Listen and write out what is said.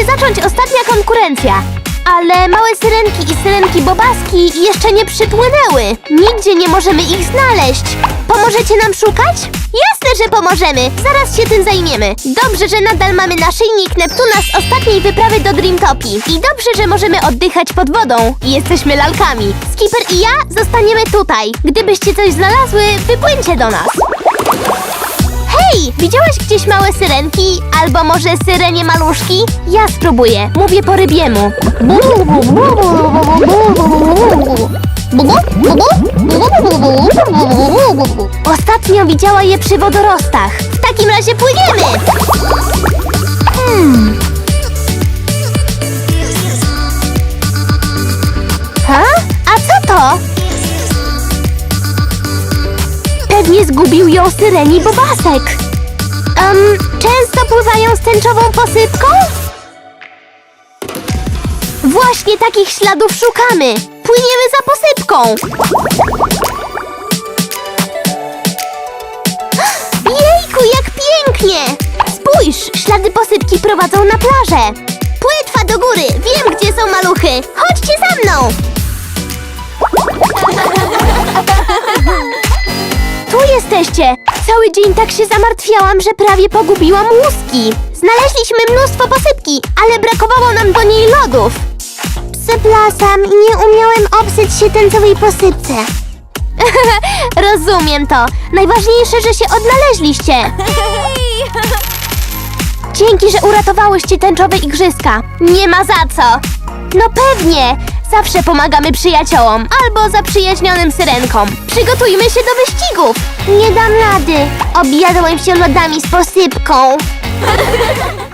się zacząć ostatnia konkurencja. Ale małe syrenki i syrenki bobaski jeszcze nie przypłynęły. Nigdzie nie możemy ich znaleźć. Pomożecie nam szukać? Jasne, że pomożemy. Zaraz się tym zajmiemy. Dobrze, że nadal mamy naszyjnik Neptuna z ostatniej wyprawy do Dreamtopi. I dobrze, że możemy oddychać pod wodą. Jesteśmy lalkami. Skipper i ja zostaniemy tutaj. Gdybyście coś znalazły, wypłyńcie do nas. Hej, widziałaś gdzieś małe syrenki? Albo może syrenie maluszki? Ja spróbuję. Mówię po rybiemu. Ostatnio widziała je przy wodorostach. W takim razie płyniemy! Hmm. Zgubił ją syreni bobasek. Um, często pływają z tęczową posypką? Właśnie takich śladów szukamy. Płyniemy za posypką. Jejku, jak pięknie! Spójrz, ślady posypki prowadzą na plażę. Płetwa do góry, wiem gdzie są maluchy. Chodźcie za mną! Jesteście! Cały dzień tak się zamartwiałam, że prawie pogubiłam łuski. Znaleźliśmy mnóstwo posypki, ale brakowało nam do niej lodów. Przepraszam, nie umiałem opsyć się tęczowej posypce. Rozumiem to. Najważniejsze, że się odnaleźliście. Dzięki, że uratowałyście tęczowe igrzyska. Nie ma za co. No pewnie. Zawsze pomagamy przyjaciołom albo zaprzyjaźnionym syrenkom. Przygotujmy się do wyścigów. Nie dam rady. Objadłem się lodami z posypką.